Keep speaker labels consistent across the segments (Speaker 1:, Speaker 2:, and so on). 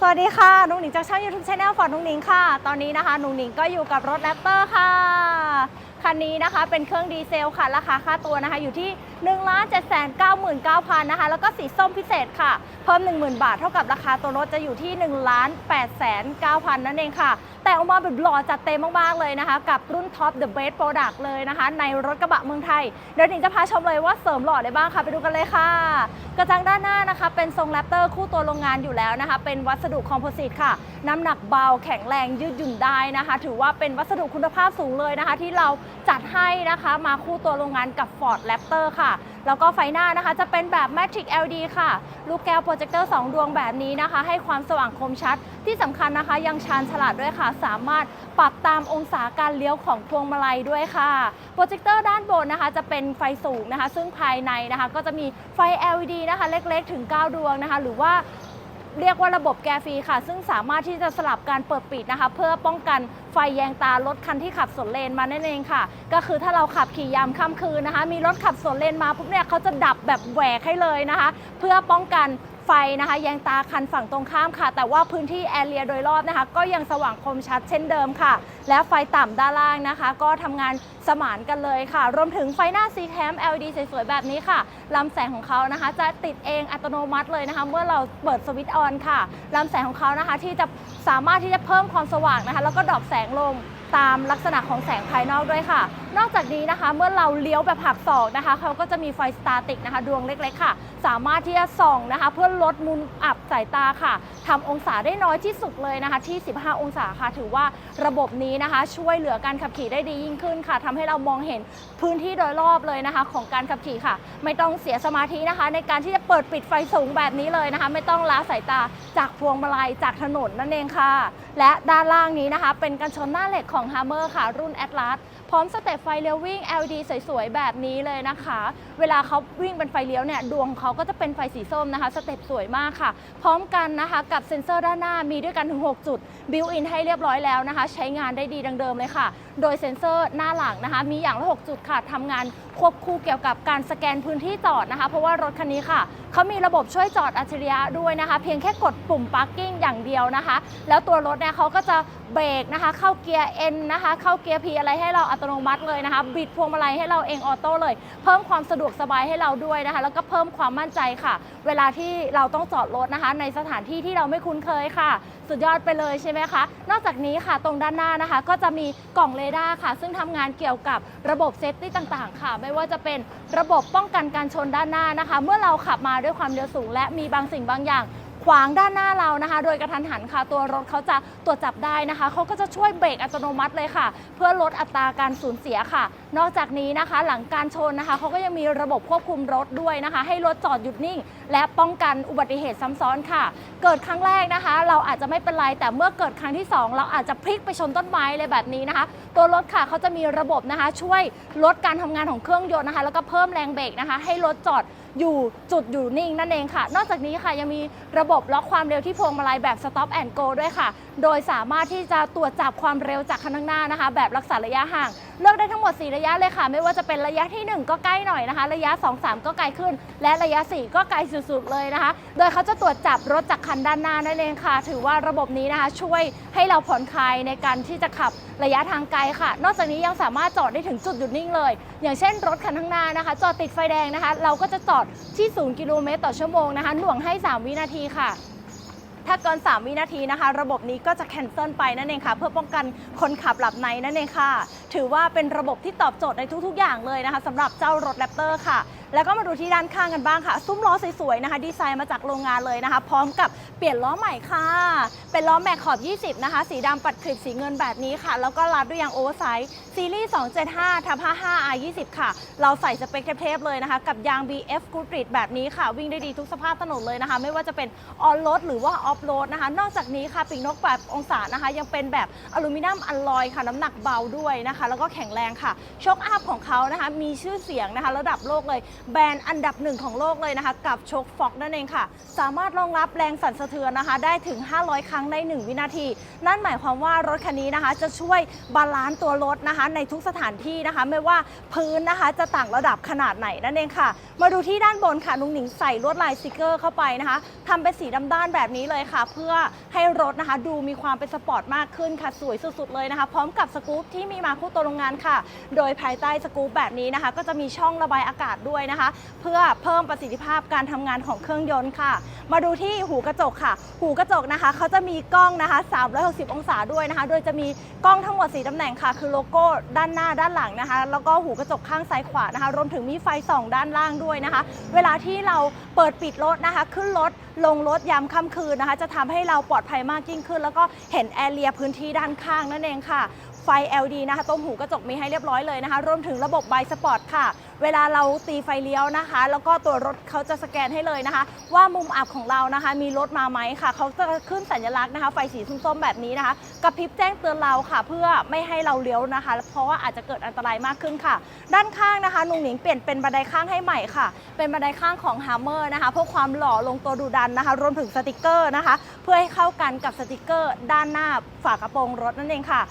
Speaker 1: สวัสดีค่ะนุ่งหนิงจากช่อง YouTube Channel ฟอร์ดนุ่งหนิงค่ะ ตอนนี้นะคะนุ่งหนิงก็อยู่กับรถแรปเตอร์ค่ะ คันนี้นะคะเป็นเครื่องดีเซลค่ะ ราคาค่าตัวนะคะอยู่ที่1 7 9 9 0 0 0 นะคะ แล้วก็สีส้มพิเศษค่ะ เพิ่ม 10,000 บาท เท่ากับราคาตัวรถจะอยู่ที่ 1 8 9 0 0 0 นั่นเองค่ะ แต่ออกมาแบบหล่อจัดเต็มมาก ๆ เลยนะคะ กับรุ่นท็อป The Best Product เลยนะคะ ในรถกระบะเมืองไทย เดี๋ยวหนิงจะพาชมเลยว่าเสริมหล่อได้บ้างค่ะ ไปดูกันเลยค่ะ กระจังด้านหน้านะคะ เป็นทรงแรปเตอร์คู่ตัวโรงงานอยู่แล้วนะคะ เป็นวัสดุคอมโพสิตค่ะ น้ำหนักเบาแข็งแรงยืดหยุ่นได้นะคะ ถือว่าเป็นวัสดุคุณภาพสูงเลยนะคะ ที่เราจัดให้นะคะ มาคู่ตัวโรงงานกับ Ford Raptor ค่ะ แล้วก็ไฟหน้านะคะจะเป็นแบบ Matrix LED ค่ะ ลูกแก้วโปรเจคเตอร์ 2 ดวงแบบนี้นะคะ ให้ความสว่างคมชัด ที่สำคัญนะคะ ยังชาญฉลาดด้วยค่ะ สามารถปรับตามองศาการเลี้ยวของพวงมาลัยด้วยค่ะโปรเจคเตอร์ด้านบนนะคะ จะเป็นไฟสูงนะคะ ซึ่งภายในนะคะ ก็จะมีไฟ LED นะคะ เล็กๆ ถึง 9 ดวงนะคะ หรือว่า เรียกว่าระบบแกฟรีค่ะ ซึ่งสามารถที่จะสลับการเปิดปิดนะคะ เพื่อป้องกันไฟแยงตารถคันที่ขับสวนเลนมานั่นเองค่ะ ก็คือถ้าเราขับขี่ยามค่ำคืนนะคะ มีรถขับสวนเลนมาปุ๊บเนี่ยเขาจะดับแบบแหวกให้เลยนะคะ เพื่อป้องกัน ไฟนะคะ แยงตาคันฝั่งตรงข้ามค่ะ แต่ว่าพื้นที่แอเรียโดยรอบนะคะ ก็ยังสว่างคมชัดเช่นเดิมค่ะ และไฟต่ำด้านล่างนะคะ ก็ทำงานสมานกันเลยค่ะ รวมถึงไฟหน้า C cam LED สวยๆแบบนี้ค่ะลำแสงของเขานะคะ จะติดเองอัตโนมัติเลยนะคะ เมื่อเราเปิดสวิตช์ออนค่ะลำแสงของเขานะคะ ที่จะสามารถที่จะเพิ่มความสว่างนะคะ แล้วก็ดรอปแสงลงตามลักษณะของแสงภายนอกด้วยค่ะนอกจากนี้นะคะเมื่อเราเลี้ยวแบบหักศอกนะคะเขาก็จะมีไฟสตาติกนะคะดวงเล็กๆค่ะ สามารถที่จะส่องนะคะ เพื่อลดมุมอับสายตาค่ะทำองศาได้น้อยที่สุดเลยนะคะที่ 15 องศาค่ะ ถือว่าระบบนี้นะคะ ช่วยเหลือการขับขี่ได้ดียิ่งขึ้นค่ะทำให้เรามองเห็นพื้นที่โดยรอบเลยนะคะ ของการขับขี่ค่ะ ไม่ต้องเสียสมาธินะคะ ในการที่จะเปิดปิดไฟสูงแบบนี้เลยนะคะ ไม่ต้องล้าสายตาจากพวงมาลัยจากถนนนั่นเองค่ะ และด้านล่างนี้นะคะ เป็นกันชนหน้าเหล็กของ Hammer ค่ะ รุ่น Atlas พร้อมสเต็ปไฟเลี้ยววิ่ง LED สวยๆ แบบนี้เลยนะคะ เวลาเขาวิ่งเป็นไฟเลี้ยวเนี่ยดวงของเขาก็จะเป็นไฟสีส้มนะคะ สเต็ปสวยมากค่ะ พร้อมกันนะคะกับเซ็นเซอร์ด้านหน้ามีด้วยกันถึง 6 จุดบิวอินให้เรียบร้อยแล้วนะคะ ใช้งานได้ดีดังเดิมเลยค่ะ โดยเซ็นเซอร์หน้าหลังนะคะ มีอย่างละ 6 จุดค่ะทำงาน ควบคู่เกี่ยวกับการสแกนพื้นที่จอดนะคะ เพราะว่ารถคันนี้ค่ะเขามีระบบช่วยจอดอัจฉริยะด้วยนะคะ เพียงแค่กดปุ่ม parking อย่างเดียวนะคะ แล้วตัวรถเนี่ยเขาก็จะเบรกนะคะ เข้าเกียร์ N นะคะ เข้าเกียร์ P อะไรให้เราอัตโนมัติเลยนะคะ บิดพวงมาลัยให้เราเองออโต้เลย เพิ่มความสะดวกสบายให้เราด้วยนะคะ แล้วก็เพิ่มความมั่นใจค่ะ เวลาที่เราต้องจอดรถนะคะ ในสถานที่ที่เราไม่คุ้นเคยค่ะ สุดยอดไปเลยใช่ไหมคะ นอกจากนี้ค่ะตรงด้านหน้านะคะ ก็จะมีกล่องเรดาร์ค่ะ ซึ่งทำงานเกี่ยวกับระบบเซฟตี้ต่างๆ ค่ะไม่ว่าจะเป็นระบบป้องกันการชนด้านหน้านะคะ เมื่อเราขับมาด้วยความเร็วสูง และมีบางสิ่งบางอย่าง วางด้านหน้าเรานะคะ โดยกระทันหันค่ะ ตัวรถเขาจะตรวจจับได้นะคะเขาก็จะช่วยเบรกอัตโนมัติเลยค่ะ เพื่อลดอัตราการสูญเสียค่ะ นอกจากนี้นะคะ หลังการชนนะคะเขาก็ยังมีระบบควบคุมรถด้วยนะคะ ให้รถจอดหยุดนิ่ง และป้องกันอุบัติเหตุซ้ำซ้อนค่ะ เกิดครั้งแรกนะคะ เราอาจจะไม่เป็นไรแต่เมื่อเกิดครั้งที่ 2 เราอาจจะพลิกไปชนต้นไม้เลยแบบนี้นะคะ ตัวรถค่ะเขาจะมีระบบนะคะ ช่วยลดการทำงานของเครื่องยนต์นะคะ แล้วก็เพิ่มแรงเบรกนะคะ ให้รถจอด อยู่จุดอยู่นิ่งนั่นเองค่ะ นอกจากนี้ค่ะยังมีระบบล็อกความเร็วที่พวงมาลัยแบบ stop and go ด้วยค่ะ โดยสามารถที่จะตรวจจับความเร็วจากคันข้างหน้านะคะ แบบรักษาระยะห่าง เลือกได้ทั้งหมด 4 ระยะเลยค่ะ ไม่ว่าจะเป็นระยะที่ 1 ก็ใกล้หน่อยนะคะ ระยะ 2 3 ก็ไกลขึ้น และระยะ 4 ก็ไกลสุดๆเลยนะคะ โดยเขาจะตรวจจับรถจากคันด้านหน้านั่นเองค่ะ ถือว่าระบบนี้นะคะ ช่วยให้เราผ่อนคลายในการที่จะขับระยะทางไกลค่ะ นอกจากนี้ยังสามารถจอดได้ถึงจุดหยุดนิ่งเลย อย่างเช่น รถคันข้างหน้านะคะ จอดติดไฟแดงนะคะ เราก็จะจอดที่ 0 กิโลเมตรต่อชั่วโมงนะคะ หน่วงให้ 3 วินาทีค่ะ ถ้าเกิน 3 วินาทีนะคะ ระบบนี้ก็จะแคนเซิลไปนั่นเองค่ะ เพื่อป้องกันคนขับหลับในนั่นเองค่ะ ถือว่าเป็นระบบที่ตอบโจทย์ในทุกๆ อย่างเลยนะคะสำหรับเจ้ารถแรปเตอร์ค่ะ แล้วก็มาดูที่ด้านข้างกันบ้างค่ะ ซุ้มล้อสวยๆนะคะ ดีไซน์มาจากโรงงานเลยนะคะ พร้อมกับเปลี่ยนล้อใหม่ค่ะ เป็นล้อแม็กขอบ 20 นะคะ สีดำปัดคลิปสีเงินแบบนี้ค่ะ แล้วก็รัดด้วยยางโอเวอร์ไซส์ซีรีส์275ทับ55 R 20 ค่ะ เราใส่สเปคเทพๆเลยนะคะ กับยาง BF g o o d r i d แบบนี้ค่ะ วิ่งได้ดีทุกสภาพถนนเลยนะคะ ไม่ว่าจะเป็นออนโรดหรือว่าออฟโรดนะคะ นอกจากนี้ค่ะปีกนกแบบองศานะคะ ยังเป็นแบบอลูมิเนียมอลลอยค่ะ น้ำหนักเบาด้วยนะคะ แล้วก็แข็งแรงค่ะช็อคอัพของเขานะคะ มีชื่อเสียงนะคะ ระดับโลกเลยแบรนด์อันดับหนึ่งของโลกเลยนะคะ กับโชคฟอกนั่นเองค่ะ สามารถรองรับแรงสั่นสะเทือนนะคะ ได้ถึง 500 ครั้งใน 1 วินาที นั่นหมายความว่ารถคันนี้นะคะ จะช่วยบาลานซ์ตัวรถนะคะ ในทุกสถานที่นะคะ ไม่ว่าพื้นนะคะจะต่างระดับขนาดไหนนั่นเองค่ะ มาดูที่ด้านบนค่ะนุงหนิงใส่ลวดลายสติกเกอร์เข้าไปนะคะทำเป็นสีดำด้านแบบนี้เลยค่ะ เพื่อให้รถนะคะ ดูมีความเป็นสปอร์ตมากขึ้นค่ะสวยสุดๆเลยนะคะ พร้อมกับสกู๊ปที่มีมาคู่ตัวโรงงานค่ะ โดยภายใต้สกู๊ปแบบนี้นะคะ ก็จะมีช่องระบายอากาศด้วยนะคะ เพื่อเพิ่มประสิทธิภาพการทำงานของเครื่องยนต์ค่ะ มาดูที่หูกระจกค่ะ หูกระจกนะคะเขาจะมีกล้องนะคะ 360 องศาด้วยนะคะ โดยจะมีกล้องทั้งหมด 4ตำแหน่งค่ะ คือโลโก้ด้านหน้าด้านหลังนะคะ แล้วก็หูกระจกข้างซ้ายขวานะคะ รวมถึงมีไฟส่องด้านล่างด้วยนะคะ เวลาที่เราเปิดปิดรถนะคะ ขึ้นรถลงรถยามค่ำคืนนะคะ จะทำให้เราปลอดภัยมากยิ่งขึ้น แล้วก็เห็นแอเรียพื้นที่ด้านข้างนั่นเองค่ะ ไฟ LED นะคะตรงหูกระจกมีให้เรียบร้อยเลยนะคะ รวมถึงระบบไบสปอร์ตค่ะ เวลาเราตีไฟเลี้ยวนะคะ แล้วก็ตัวรถเขาจะสแกนให้เลยนะคะ ว่ามุมอับของเรานะคะ มีรถมาไหมค่ะ เขาจะขึ้นสัญลักษณ์นะคะ ไฟสีส้มๆแบบนี้นะคะกระพริบแจ้งเตือนเราค่ะ เพื่อไม่ให้เราเลี้ยวนะคะ เพราะว่าอาจจะเกิดอันตรายมากขึ้นค่ะ ด้านข้างนะคะนุงหนิงเปลี่ยนเป็นบันไดข้างให้ใหม่ค่ะ เป็นบันไดข้างของ Hammer นะคะเพื่อความหล่อลงตัวดูดันนะคะ รวมถึงสติกเกอร์นะคะ เพื่อให้เข้ากันกับสติกเกอร์ ด้านหน้าฝากระโปรงรถนั่นเองค่ะ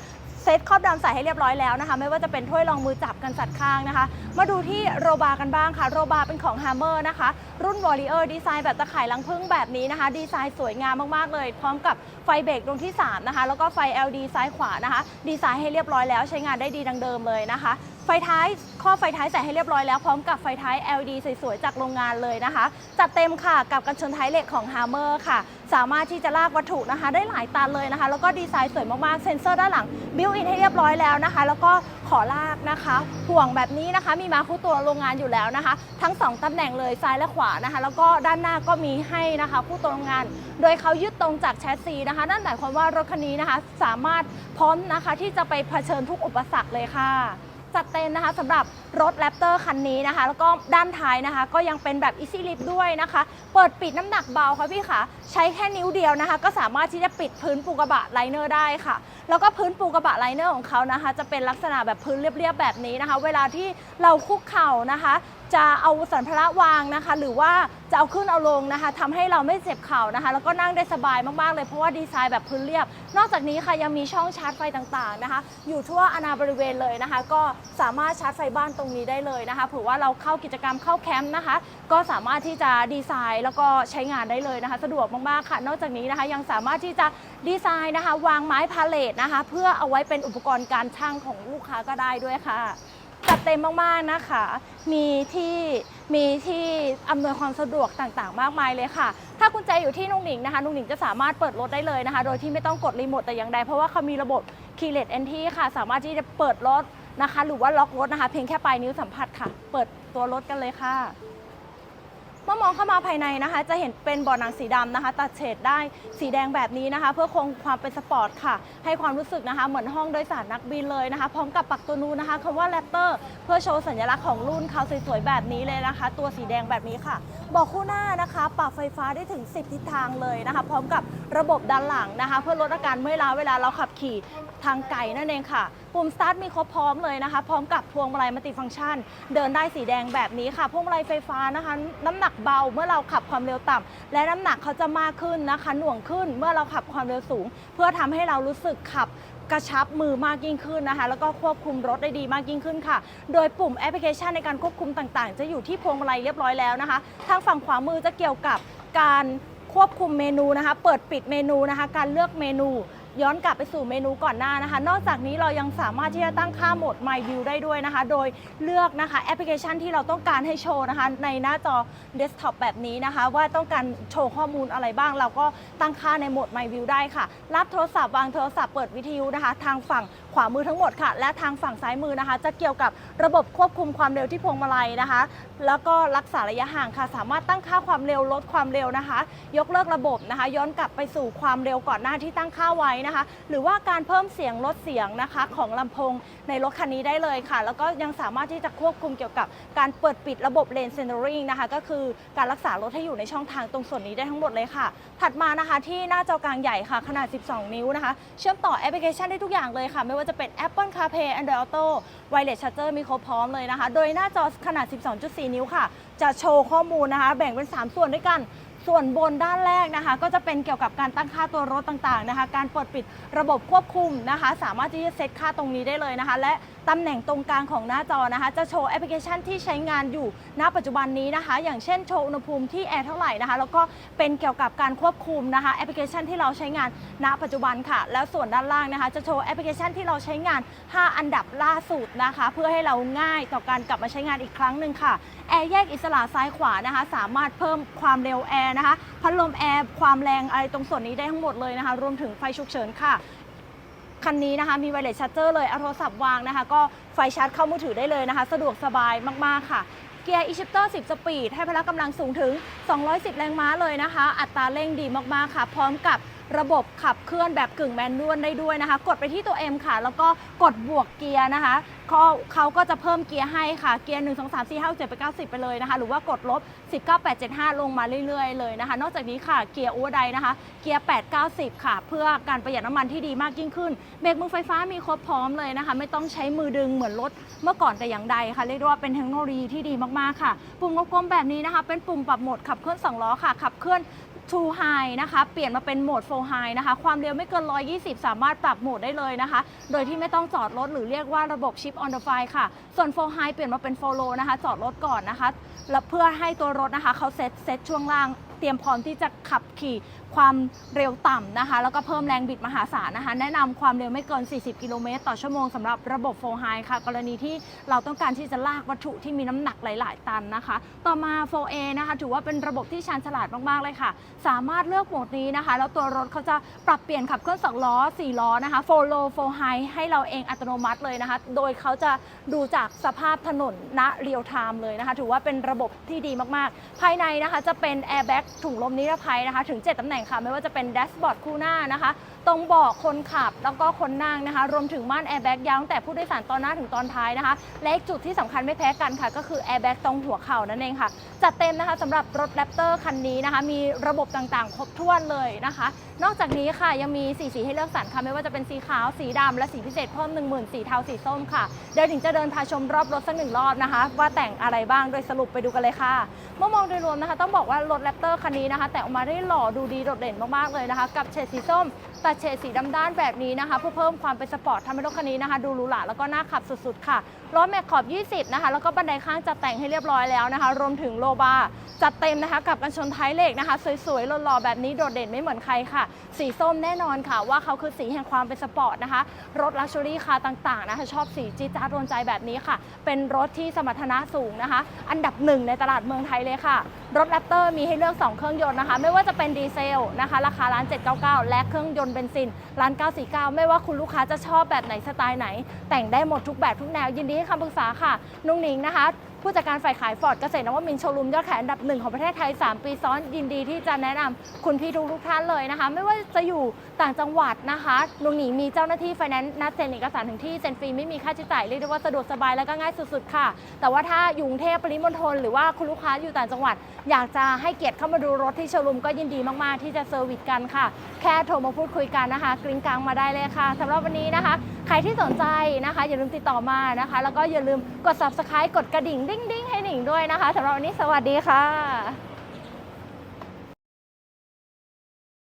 Speaker 1: เซตครอบดำใส่ให้เรียบร้อยแล้วนะคะ ไม่ว่าจะเป็นถ้วยรองมือจับกันสัตว์ข้างนะคะ มาดูที่โรบากันบ้างค่ะ โรบาเป็นของ Hammer นะคะ รุ่น Warrior ดีไซน์แบบตะข่ายลังพึ่งแบบนี้นะคะ ดีไซน์สวยงามมากๆเลย พร้อมกับไฟเบรกดวงที่ 3 นะคะ แล้วก็ไฟ LED ซ้ายขวานะคะ ดีไซน์ให้เรียบร้อยแล้วใช้งานได้ดีดังเดิมเลยนะคะ ไฟท้ายข้อไฟท้ายใส่ให้เรียบร้อยแล้วพร้อมกับไฟท้าย LED สวยๆจากโรงงานเลยนะคะ จัดเต็มค่ะกับกันชนท้ายเหล็กของ Hammer ค่ะ สามารถที่จะลากวัตถุนะคะ ได้หลายตันเลยนะคะ แล้วก็ดีไซน์สวยมากๆ เซ็นเซอร์ด้านหลังบิวอินให้เรียบร้อยแล้วนะคะ แล้วก็ขอลากนะคะ ห่วงแบบนี้นะคะ มีมาคู่ตัวโรงงานอยู่แล้วนะคะ ทั้ง 2ตำแหน่งเลยซ้ายและขวานะคะ แล้วก็ด้านหน้าก็มีให้นะคะคู่ตัวโรงงาน โดยเขายึดตรงจากแชสซีนะคะนั่นหมายความว่ารถคันนี้นะคะ สามารถพร้อมนะคะที่จะไปเผชิญทุกอุปสรรคเลยค่ะ จัดเต็มนะคะสำหรับรถแรปเตอร์คันนี้นะคะ แล้วก็ด้านท้ายนะคะ ก็ยังเป็นแบบ Easy Lift ด้วยนะคะ เปิดปิดน้ำหนักเบาค่ะพี่ค่ะ ใช้แค่นิ้วเดียวนะคะ ก็สามารถที่จะปิดพื้นปูกระบะไลเนอร์ได้ค่ะ แล้วก็พื้นปูกระบะไลเนอร์ของเขานะคะ จะเป็นลักษณะแบบพื้นเรียบๆแบบนี้นะคะ เวลาที่เราคุกเข่านะคะ จะเอาสัมภาระวางนะคะ หรือว่าจะเอาขึ้นเอาลงนะคะทำให้เราไม่เจ็บเข่านะคะ แล้วก็นั่งได้สบายมากๆเลยเพราะว่าดีไซน์แบบพื้นเรียบ นอกจากนี้ค่ะยังมีช่องชาร์จไฟต่างๆนะคะ อยู่ทั่วอาณาบริเวณเลยนะคะ ก็สามารถชาร์จไฟบ้านตรงนี้ได้เลยนะคะเผื่อว่าเราเข้ากิจกรรมเข้าแคมป์นะคะ ก็สามารถที่จะดีไซน์แล้วก็ใช้งานได้เลยนะคะ สะดวกมากๆค่ะ นอกจากนี้นะคะยังสามารถที่จะดีไซน์นะคะ วางไม้พาเลทนะคะ เพื่อเอาไว้เป็นอุปกรณ์การช่างของลูกค้าก็ได้ด้วยค่ะ จัดเต็มมากๆนะคะ มีที่มีที่อำนวยความสะดวกต่างๆ มากมายเลยค่ะ ถ้าคุณใจอยู่ที่นุ่งหนิงนะคะนุ่งหนิงจะสามารถเปิดรถได้เลยนะคะ โดยที่ไม่ต้องกดรีโมทแต่อย่างใด เพราะว่าเขามีระบบ Keyless Entry ค่ะ สามารถที่จะเปิดรถนะคะ หรือว่าล็อกรถนะคะ เพียงแค่ปลายนิ้วสัมผัสค่ะ เปิดตัวรถกันเลยค่ะ เมื่อมองเข้ามาภายในนะคะ จะเห็นเป็นบ่อหนังสีดำนะคะ ตัดเฉดได้สีแดงแบบนี้นะคะ เพื่อคงความเป็นสปอร์ตค่ะ ให้ความรู้สึกนะคะ เหมือนห้องโดยสารนักบินเลยนะคะ พร้อมกับปักตัวนูนนะคะคำว่าแรปเตอร์เพื่อโชว์สัญลักษณ์ของรุ่นเขาสวยๆแบบนี้เลยนะคะ ตัวสีแดงแบบนี้ค่ะบอกคู่หน้านะคะปรับไฟฟ้าได้ถึง 10 ทิศทางเลยนะคะ พร้อมกับระบบด้านหลังนะคะ เพื่อลดอาการเมื่อยล้าเวลาเราขับขี่ทางไกลนั่นเองค่ะ ปุ่มสตาร์ทมีครบพร้อมเลยนะคะ พร้อมกับพวงมาลัยมัลติฟังก์ชัน เดินได้สีแดงแบบนี้ค่ะ พวงมาลัยไฟฟ้านะคะ น้ำหนักเบาเมื่อเราขับความเร็วต่ำและน้ำหนักเขาจะมากขึ้นนะคะ หน่วงขึ้นเมื่อเราขับความเร็วสูง เพื่อทำให้เรารู้สึกขับ กระชับมือมากยิ่งขึ้นนะคะ แล้วก็ควบคุมรถได้ดีมากยิ่งขึ้นค่ะ โดยปุ่มแอปพลิเคชันในการควบคุมต่างๆ จะอยู่ที่พวงมาลัยเรียบร้อยแล้วนะคะ ทางฝั่งขวามือจะเกี่ยวกับการควบคุมเมนูนะคะ เปิดปิดเมนูนะคะ การเลือกเมนู ย้อนกลับไปสู่เมนูก่อนหน้านะคะ นอกจากนี้เรายังสามารถที่จะตั้งค่าโหมด My View ได้ด้วยนะคะ โดยเลือกนะคะแอปพลิเคชันที่เราต้องการให้โชว์นะคะ ในหน้าจอเดสก์ท็อปแบบนี้นะคะ ว่าต้องการโชว์ข้อมูลอะไรบ้าง เราก็ตั้งค่าในโหมด My View ได้ค่ะ รับโทรศัพท์วางโทรศัพท์เปิดวิทยุนะคะ ทางฝั่ง ขวามือทั้งหมดค่ะ และทางฝั่งซ้ายมือนะคะ จะเกี่ยวกับระบบควบคุมความเร็วที่พวงมาลัยนะคะ แล้วก็รักษาระยะห่างค่ะ สามารถตั้งค่าความเร็วลดความเร็วนะคะ ยกเลิกระบบนะคะ ย้อนกลับไปสู่ความเร็วก่อนหน้าที่ตั้งค่าไว้นะคะ หรือว่าการเพิ่มเสียงลดเสียงนะคะ ของลำโพงในรถคันนี้ได้เลยค่ะ แล้วก็ยังสามารถที่จะควบคุมเกี่ยวกับการเปิดปิดระบบเลนเซนเตอริงนะคะก็คือการรักษารถให้อยู่ในช่องทางตรงส่วนนี้ได้ทั้งหมดเลยค่ะ ถัดมานะคะที่หน้าจอกลางใหญ่ค่ะขนาด 12 นิ้วนะคะ เชื่อมต่อแอปพลิเคชันได้ทุกอย่างเลยค่ะไม่ว่าว่าจะเป็น Apple CarPlay Android Auto Wireless Charger มีครบพร้อมเลยนะคะ โดยหน้าจอขนาด 12.4 นิ้วค่ะ จะโชว์ข้อมูลนะคะ แบ่งเป็น 3 ส่วนด้วยกัน ส่วนบนด้านแรกนะคะ ก็จะเป็นเกี่ยวกับการตั้งค่าตัวรถต่างๆนะคะ การเปิดปิดระบบควบคุมนะคะ สามารถที่จะเซตค่าตรงนี้ได้เลยนะคะ และตำแหน่งตรงกลางของหน้าจอนะคะ จะโชว์แอปพลิเคชันที่ใช้งานอยู่ณปัจจุบันนี้นะคะ อย่างเช่นโชว์อุณหภูมิที่แอร์เท่าไหร่นะคะ แล้วก็เป็นเกี่ยวกับการควบคุมนะคะแอปพลิเคชันที่เราใช้งานณปัจจุบันค่ะ แล้วส่วนด้านล่างนะคะ จะโชว์แอปพลิเคชันที่เราใช้งาน 5 อันดับล่าสุดนะคะ เพื่อให้เราง่ายต่อการกลับมาใช้งานอีกครั้งหนึ่งค่ะแอร์แยกอิสระซ้ายขวานะคะ สามารถเพิ่มความเร็วแอร์นะคะ พัดลมแอร์ความแรงอะไรตรงส่วนนี้ได้ทั้งหมดเลยนะคะ รวมถึงไฟฉุกเฉินค่ะคันนี้นะคะมีไวเลสชาร์เจอร์เลยเอาโทรศัพท์วางนะคะ ก็ไฟชาร์จเข้ามือถือได้เลยนะคะ สะดวกสบายมากๆค่ะ เกียร์อีชิปเตอร์10 สปีด ให้พละกำลังสูงถึง 210 แรงม้าเลยนะคะ อัตราเร่งดีมากๆค่ะ พร้อมกับ ระบบขับเคลื่อนแบบกึ่งแมนนวลได้ด้วยนะคะ กดไปที่ตัว M ค่ะ แล้วก็กดบวกเกียร์นะคะเขาเขาก็จะเพิ่มเกียร์ให้ค่ะ เกียร์ 1 2 3 4 5 6 7 8 9 10 ไปเลยนะคะ หรือว่ากดลบ 19 8 7 5 ลงมาเรื่อยๆเลยนะคะ นอกจากนี้ค่ะเกียร์โอเวอร์ไดนะคะ เกียร์ 8 9 10 ค่ะ เพื่อการประหยัดน้ำมันที่ดีมากยิ่งขึ้น เบรกมือไฟฟ้ามีครบพร้อมเลยนะคะ ไม่ต้องใช้มือดึงเหมือนรถเมื่อก่อนแต่อย่างใดค่ะ เรียกได้ว่าเป็นเทคโนโลยีที่ดีมากๆค่ะ ปุ่มกลมๆแบบนี้นะคะ เป็นปุ่มปรับโหมดขับเคลื่อน2ล้อค่ะ ขับเคลื่อน True High นะคะ เปลี่ยนมาเป็นโหมด Full High นะคะ ความเร็วไม่เกิน 120 สามารถปรับโหมดได้เลยนะคะ โดยที่ไม่ต้องจอดรถหรือเรียกว่าระบบ Chip on the Fly ค่ะ ส่วน Full High เปลี่ยนมาเป็น Full Low นะคะ จอดรถก่อนนะคะ และเพื่อให้ตัวรถนะคะเขาเซตเซตช่วงล่างเตรียมพร้อมที่จะขับขี่ ความเร็วต่ำนะคะ แล้วก็เพิ่มแรงบิดมหาศาลนะคะ แนะนำความเร็วไม่เกิน 40 กิโลเมตรต่อชั่วโมงสำหรับระบบ Full High ค่ะ กรณีที่เราต้องการที่จะลากวัตถุที่มีน้ำหนักหลาย ๆ ตันนะคะ ต่อมา 4A นะคะ ถือว่าเป็นระบบที่ชาญฉลาดมาก ๆ เลยค่ะ สามารถเลือกโหมดนี้นะคะ แล้วตัวรถเขาจะปรับเปลี่ยนขับเคลื่อน2ล้อ 4 ล้อนะคะ 4 low 4 high ให้เราเองอัตโนมัติเลยนะคะ โดยเขาจะดูจากสภาพถนนณเรียลไทม์เลยนะคะ ถือว่าเป็นระบบที่ดีมาก ๆ ภายในนะคะจะเป็นแอร์แบ็กถุงลมนิรภัยนะคะ ถึง 7ตำแหน่งค่ะ ไม่ว่าจะเป็นแดชบอร์ดคู่หน้านะคะตรงเบาะคนขับ แล้วก็คนนั่งนะคะ รวมถึงม่านแอร์แบ็กยาวตั้งแต่ผู้โดยสารตอนหน้าถึงตอนท้ายนะคะ และอีกจุดที่สำคัญไม่แพ้กันค่ะ ก็คือแอร์แบ็กตรงหัวเข่านั่นเองค่ะ จัดเต็มนะคะสำหรับรถแรปเตอร์คันนี้นะคะ มีระบบต่างๆ ครบถ้วนเลยนะคะ นอกจากนี้ค่ะยังมีสีสีให้เลือกสรรค่ะไม่ว่าจะเป็นสีขาวสีดำและสีพิเศษเพิ่ม1 0,000สีเทาสีส้มค่ะเดี๋ยวถึงจะเดินพาชมรอบรถสักหนึ่งรอบนะคะ ว่าแต่งอะไรบ้างโดยสรุปไปดูกันเลยค่ะ เมื่อมองโดยรวมนะคะ ต้องบอกว่ารถแรปเตอร์คันนี้นะคะ แต่งออกมาได้หล่อดูดีโดดเด่นมากๆเลยนะคะ กับเฉดสีส้มแตัดเฉดสีดำด้านแบบนี้นะคะเพื่อเพิ่มความเป็นสปอร์ตทำให้รถคันนี้นะคะ ดูหรูหราแล้วก็น่าขับสุดๆ ค่ะล้อแม็กขอบ 20 นะคะ แล้วก็บันไดข้างจัดแต่งให้เรียบร้อยแล้วนะคะ รวมถึงโลบาร์จัดเต็มนะคะกับกันชนท้ายเหล็กนะคะ สวยๆหล่อๆแบบนี้โดดเด่นไม่เหมือนใครค่ะ สีส้มแน่นอนค่ะว่าเขาคือสีแห่งความเป็นสปอร์ตนะคะรถลักชัวรี่คาร์ต่างๆนะคะชอบสีจี๊ดจ๊าดโดนใจแบบนี้ค่ะ เป็นรถที่สมรรถนะสูงนะคะ อันดับหนึ่งในตลาดเมืองไทยเลยค่ะรถแรปเตอร์มีให้เลือก 2 เครื่องยนต์นะคะ ไม่ว่าจะเป็นดีเซลนะคะราคาล้าน 799 และเครื่องยนต์เบนซินล้าน 949 ไม่ว่าคุณลูกค้าจะชอบแบบไหนสไตล์ไหน แต่งได้หมดทุกแบบทุกแนวยินดีให้คำปรึกษาค่ะ นุ่งนิงนะคะ ผู้จัดการฝ่ายขายฟอร์ดเกษตรนวมินโชว์รูมยอดขายอันดับหนึ่งของประเทศไทย 3 ปีซ้อนยินดีที่จะแนะนำคุณพี่ทุกทุกท่านเลยนะคะ ไม่ว่าจะอยู่ต่างจังหวัดนะคะนุ่งหนิงมีเจ้าหน้าที่ไฟแนนซ์นัดเซ็นเอกสารถึงที่เซ็นฟรีไม่มีค่าใช้จ่ายเรียกได้ว่าสะดวกสบายและก็ง่ายสุดๆค่ะ แต่ว่าถ้าอยู่กรุงเทพปริมณฑลหรือว่าคุณลูกค้าอยู่ต่างจังหวัด อยากจะให้เกียรติเข้ามาดูรถที่โชว์รูมก็ยินดีมากๆที่จะเซอร์วิสกันค่ะ แค่โทรมาพูดคุยกันนะคะกริ้งกลางมาได้เลยค่ะสำหรับวันนี้นะคะ ใครที่สนใจนะคะ อย่าลืมติดต่อมานะคะ แล้วก็อย่าลืมกด subscribe กดกระดิ่งดิ้งๆให้หนิงด้วยนะคะสำหรับวันนี้สวัสดีค่ะ